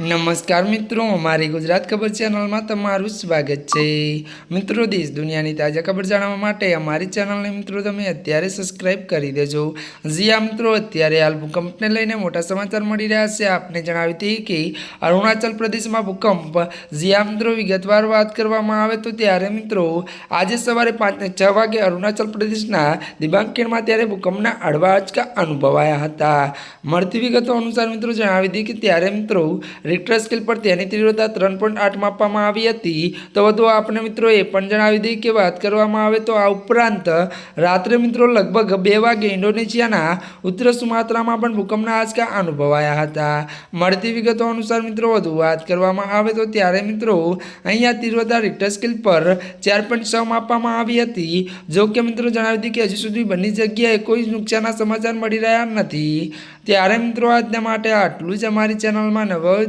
નમસ્કાર મિત્રો, અમારી ગુજરાત ખબર ચેનલમાં તમારું સ્વાગત છે. મિત્રો, દેશ દુનિયાની તાજા ખબર જાણવા માટે અમારી ચેનલને મિત્રો તમે અત્યારે સબસ્ક્રાઇબ કરી દેજો. જી આ મિત્રો, અત્યારે હાલ ભૂકંપને લઈને મોટા સમાચાર મળી રહ્યા છે. આપને જણાવી હતી કે અરુણાચલ પ્રદેશમાં ભૂકંપ. જી આ મિત્રો, વિગતવાર વાત કરવામાં આવે તો ત્યારે મિત્રો, આજે સવારે પાંચને છ વાગે અરુણાચલ પ્રદેશના દિબાંગ ત્યારે ભૂકંપના હળવા આંચકા અનુભવાયા હતા. મળતી વિગતો અનુસાર મિત્રો જણાવી હતી કે ત્યારે મિત્રો રિક્ટર સ્કેલ પર તેની તીવ્રતા ત્રણ પોઈન્ટ આઠમાં આપવામાં આવી હતી. તો વધુ આપણે મિત્રો એ પણ જણાવી દઈએ કે વાત કરવામાં આવે તો આ ઉપરાંત રાત્રે મિત્રો લગભગ બે વાગે ઇન્ડોનેશિયાના ઉત્તર સુમાત્રામાં પણ ભૂકંપના આંચકા અનુભવાયા હતા. મળતી વિગતો અનુસાર મિત્રો વધુ વાત કરવામાં આવે તો ત્યારે મિત્રો અહીંયા તીવ્રતા રિક્ટર સ્કેલ પર ચાર પોઈન્ટ છ આપવામાં આવી હતી. જો કે મિત્રો જણાવી દીધી કે હજુ સુધી બંને જગ્યાએ કોઈ નુકસાનના સમાચાર મળી રહ્યા નથી. ત્યારે મિત્રો આજના માટે આટલું જ. અમારી ચેનલમાં નવા હોય